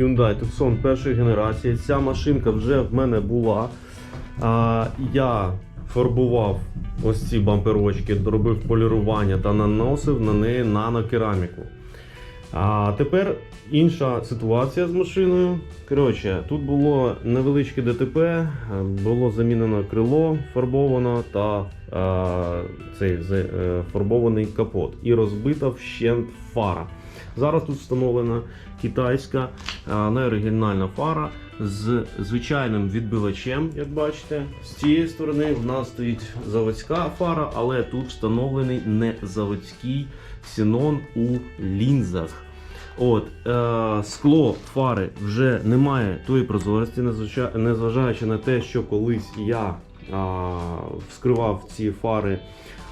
Hyundai Tucson першої генерації. Ця машинка вже в мене була. А, я фарбував ось ці бамперочки, робив полірування та наносив на неї нанокераміку. А тепер інша ситуація з машиною. Коротше, тут було невеличке ДТП, було замінено крило фарбовано та е, цей е, фарбований капот і розбита вщент фара. Зараз тут встановлена китайська неоригінальна фара з звичайним відбивачем, як бачите. З цієї сторони в нас стоїть заводська фара, але тут встановлений не заводський синон у лінзах. От, е, скло фари вже немає тої прозорості, незважаючи на те, що колись я вскривав ці фари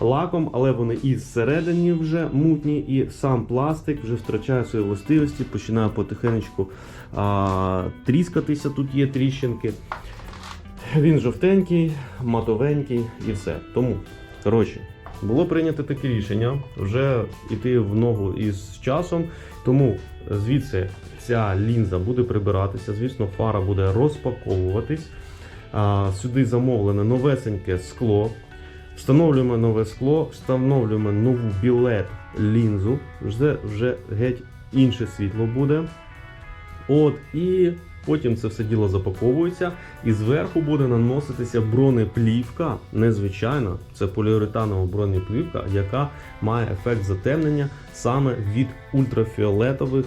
лаком, але вони і зсередині вже мутні, і сам пластик вже втрачає свої властивості, починає потихенечку а, тріскатися. Тут є тріщинки. Він жовтенький, матовенький і все. Тому, коротше, було прийнято таке рішення вже йти в ногу із часом. Тому звідси ця лінза буде прибиратися. Звісно, фара буде розпаковуватись. Сюди замовлене новесеньке скло. Встановлюємо нове скло, встановлюємо нову білет лінзу. Вже, вже геть інше світло буде. От, і потім це все діло запаковується, і зверху буде наноситися бронеплівка. Незвичайна, це поліуретанова бронеплівка, яка має ефект затемнення саме від ультрафіолетових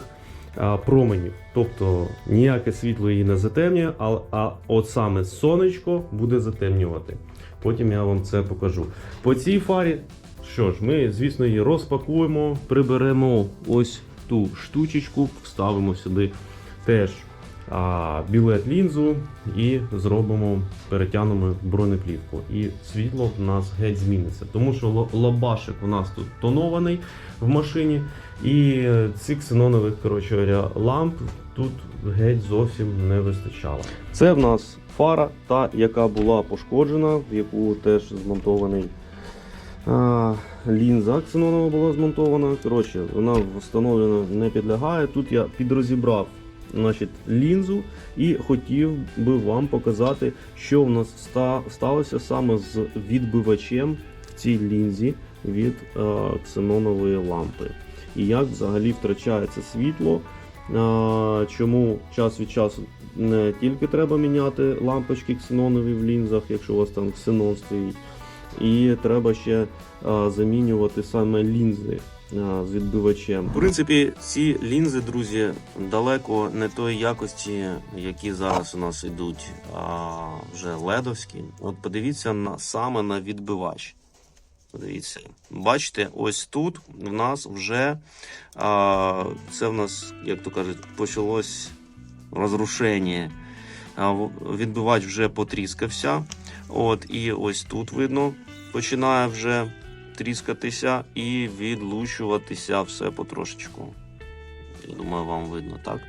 променів. Тобто ніяке світло її не затемнює, а, а от саме сонечко буде затемнювати. Потім я вам це покажу. По цій фарі, що ж, ми, звісно, її розпакуємо, приберемо ось ту штучечку, вставимо сюди теж а, білет лінзу і зробимо, перетягнемо бронеплівку. І світло в нас геть зміниться. Тому що ло- лобашик у нас тут тонований в машині, і цих ксенонових коротше, ламп тут геть зовсім не вистачало. Це в нас фара, та яка була пошкоджена, в яку теж змонтований. А, лінза ксенонова була змонтована. Коротше, вона встановлена не підлягає. Тут я підрозібрав значить, лінзу і хотів би вам показати, що в нас ста- сталося саме з відбивачем в цій лінзі від е, ксенонової лампи. І як взагалі втрачається світло. Чому час від часу не тільки треба міняти лампочки ксенонові в лінзах, якщо у вас там ксенон стоїть, і треба ще замінювати саме лінзи з відбивачем. В принципі, ці лінзи, друзі, далеко не тої якості, які зараз у нас йдуть, а вже ледовські. От подивіться на саме на відбивач. Подивіться, бачите, ось тут в нас вже а, це в нас, як то кажуть, почалось розрушення. Відбивач вже потріскався. От, і ось тут видно, починає вже тріскатися і відлучуватися все потрошечку. Я думаю, вам видно, так?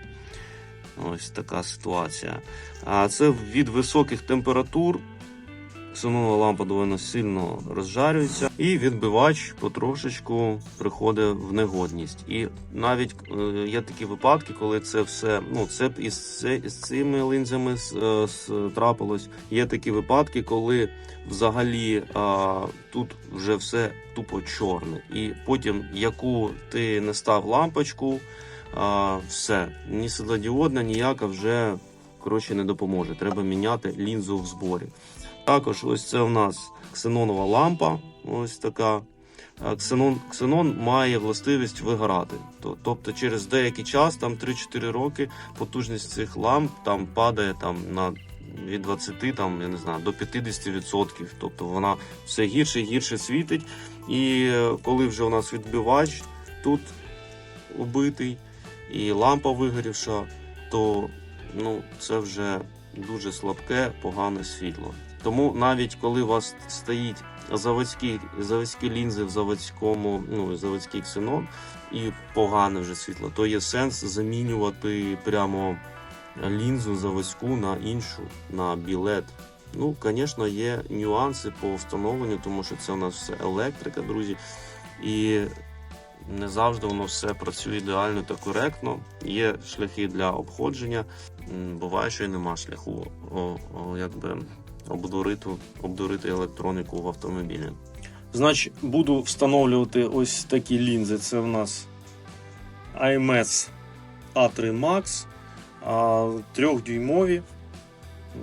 Ось така ситуація. А це від високих температур. Ксенонова лампа доволі сильно розжарюється, і відбивач потрошечку приходить в негодність. І навіть е, є такі випадки, коли це все, ну це із, із цими линзями е, трапилось. Є такі випадки, коли взагалі а, тут вже все тупо чорне. І потім, яку ти не став лампочку, а, все, ні світлодіодна, ніяка вже коротше не допоможе. Треба міняти лінзу в зборі. Також ось це у нас ксенонова лампа. Ось така. Ксенон, ксенон має властивість вигорати. То- Тобто через деякий час, там 3-4 роки, потужність цих ламп там падає там, на від 20 там, я не знаю, до 50%. Тобто вона все гірше і гірше світить. І е, коли вже у нас відбивач тут убитий і лампа вигорівша, то ну, це вже дуже слабке, погане світло. Тому навіть коли у вас стоїть заводські, заводські лінзи в заводському, ну заводський ксенон і погане вже світло, то є сенс замінювати прямо лінзу заводську на іншу, на білет. Ну, звісно, є нюанси по встановленню, тому що це у нас все електрика, друзі. І не завжди воно все працює ідеально та коректно. Є шляхи для обходження. Буває, що і нема шляху о, о, якби обдурити, обдурити електроніку в автомобілі. Значить, буду встановлювати ось такі лінзи. Це в нас IMS A3 Max, трьохдюймові.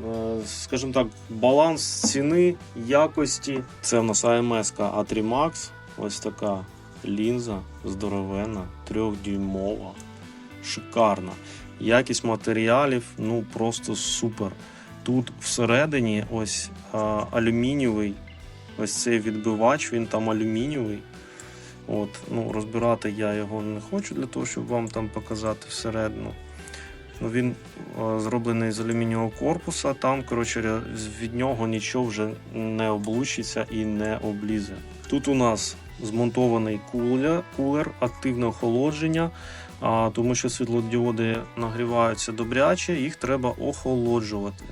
Е, Скажімо так, баланс ціни, якості. Це в нас AMS A3 Max. Ось така лінза здоровенна, трьохдюймова, шикарна. Якість матеріалів ну просто супер. Тут всередині ось а, алюмінієвий, ось цей відбивач, він там алюмінієвий. От, ну, розбирати я його не хочу для того, щоб вам там показати всередину. Ну, він е, зроблений з алюмінієвого корпуса, там, коротше, від нього нічого вже не облучиться і не облізе. Тут у нас змонтований кулер, кулер активне охолодження, а, тому що світлодіоди нагріваються добряче, їх треба охолоджувати.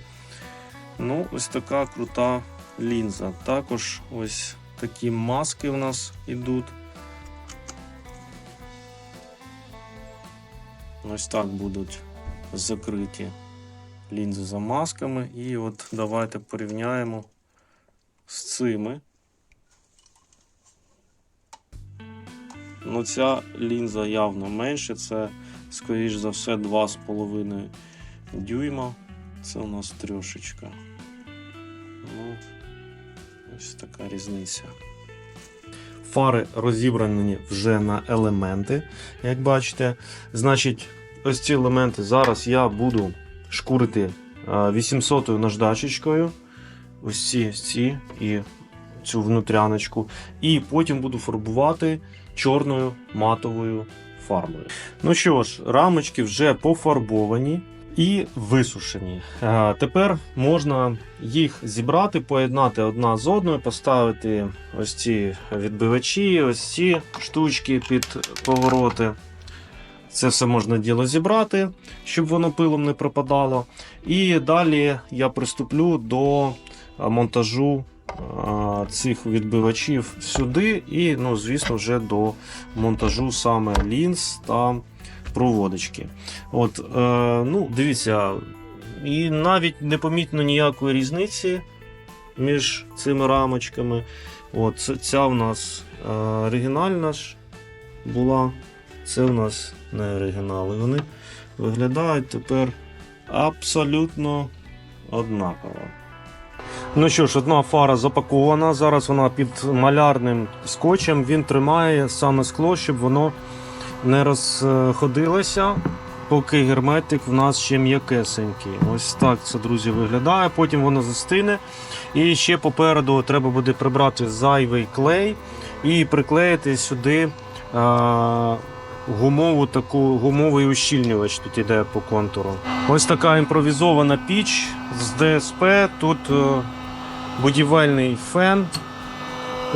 Ну, ось така крута лінза. Також ось такі маски в нас йдуть. Ось так будуть закриті лінзи за масками. І от давайте порівняємо з цими. Ну, ця лінза явно менше, це, скоріш за все, 2,5 дюйма. Це у нас трьошечка. Ну, ось така різниця. Фари розібрані вже на елементи, як бачите. Значить, ось ці елементи зараз я буду шкурити 800 наждачечкою. Ось ці, ці і цю внутряночку. І потім буду фарбувати чорною матовою фарбою. Ну що ж, рамочки вже пофарбовані і висушені. Е, Тепер можна їх зібрати, поєднати одна з одною, поставити ось ці відбивачі, ось ці штучки під повороти. Це все можна діло зібрати, щоб воно пилом не пропадало. І далі я приступлю до монтажу цих відбивачів сюди, і, ну, звісно, вже до монтажу саме лінз та проводочки. От, е, ну, дивіться, і навіть не помітно ніякої різниці між цими рамочками. От, ця в нас е, оригінальна ж була. Це в нас не оригінали. Вони виглядають тепер абсолютно однаково. Ну що ж, одна фара запакована. Зараз вона під малярним скотчем. Він тримає саме скло, щоб воно не розходилося, поки герметик в нас ще м'якесенький. Ось так це, друзі, виглядає. Потім воно застине. І ще попереду треба буде прибрати зайвий клей і приклеїти сюди. А, гумову таку гумовий ущільнювач тут іде по контуру. Ось така імпровізована піч з ДСП. Тут е, будівельний фен.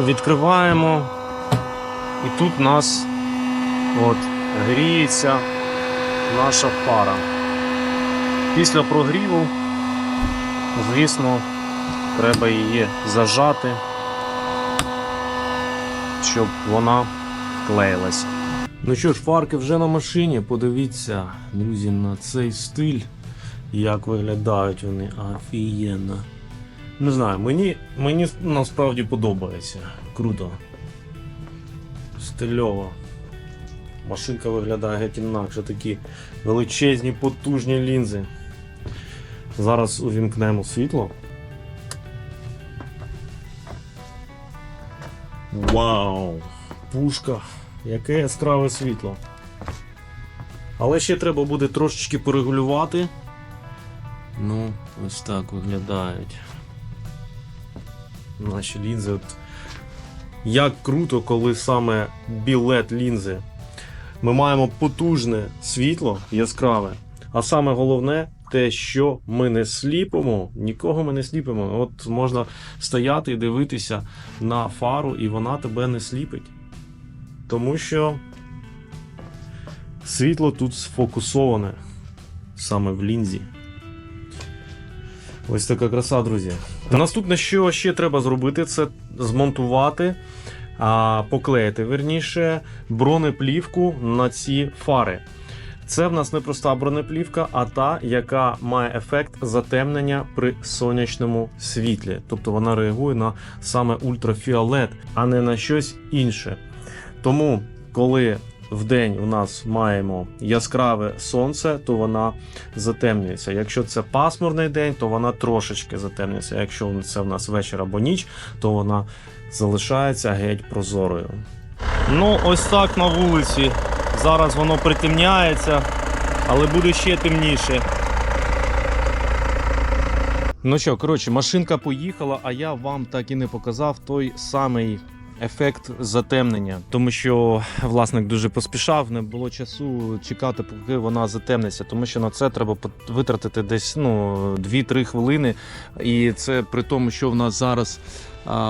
Відкриваємо. І тут у нас от, гріється наша пара. Після прогріву, звісно, треба її зажати, щоб вона клеїлась. Ну що ж, фарки вже на машині. Подивіться, друзі, на цей стиль, як виглядають вони офігенно. Не знаю, мені, мені насправді подобається. Круто. Стильово. Машинка виглядає геть інакше, такі величезні, потужні лінзи. Зараз увімкнемо світло. Вау! Пушка! Яке яскраве світло. Але ще треба буде трошечки порегулювати. Ну, ось так виглядають. Наші лінзи. От Як круто, коли саме білет лінзи. Ми маємо потужне світло яскраве. А саме головне те, що ми не сліпимо, нікого ми не сліпимо. От можна стояти і дивитися на фару, і вона тебе не сліпить. Тому що світло тут сфокусоване саме в лінзі. Ось така краса, друзі. Наступне, що ще треба зробити, це змонтувати а, поклеїти верніше бронеплівку на ці фари. Це в нас не проста бронеплівка, а та, яка має ефект затемнення при сонячному світлі. Тобто вона реагує на саме ультрафіолет, а не на щось інше. Тому, коли в день у нас маємо яскраве сонце, то вона затемнюється. Якщо це пасмурний день, то вона трошечки затемнюється. Якщо це в нас вечір або ніч, то вона залишається геть прозорою. Ну, ось так на вулиці. Зараз воно притемняється, але буде ще темніше. Ну що, коротше, машинка поїхала, а я вам так і не показав той самий ефект затемнення, тому що власник дуже поспішав, не було часу чекати, поки вона затемниться, тому що на це треба витратити десь ну, 2-3 хвилини. І це при тому, що в нас зараз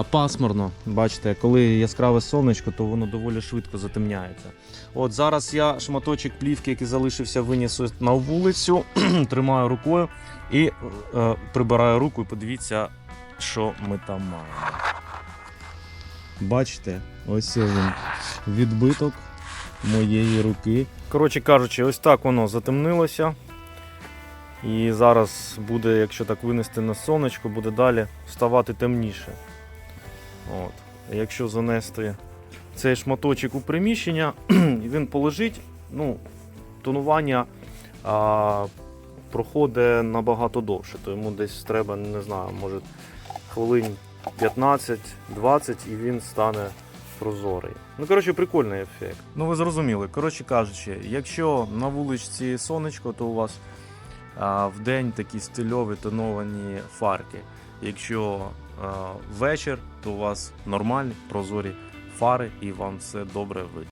пасмурно. Бачите, коли яскраве сонечко, то воно доволі швидко затемняється. От зараз я шматочок плівки, який залишився, виніс на вулицю, тримаю рукою і е, прибираю руку. І подивіться, що ми там маємо. Бачите, ось він відбиток моєї руки. Коротше кажучи, ось так воно затемнилося. І зараз буде, якщо так винести на сонечко, буде далі ставати темніше. От. Якщо занести цей шматочок у приміщення, він полежить, ну, тонування а, проходить набагато довше, то йому десь треба, не знаю, може хвилин 15-20 і він стане прозорий. Ну, коротше, прикольний ефект. Ну, ви зрозуміли. Коротше кажучи, якщо на вуличці сонечко, то у вас а, в день такі стильові тоновані фарки. Якщо а, вечір, то у вас нормальні прозорі фари і вам все добре видно.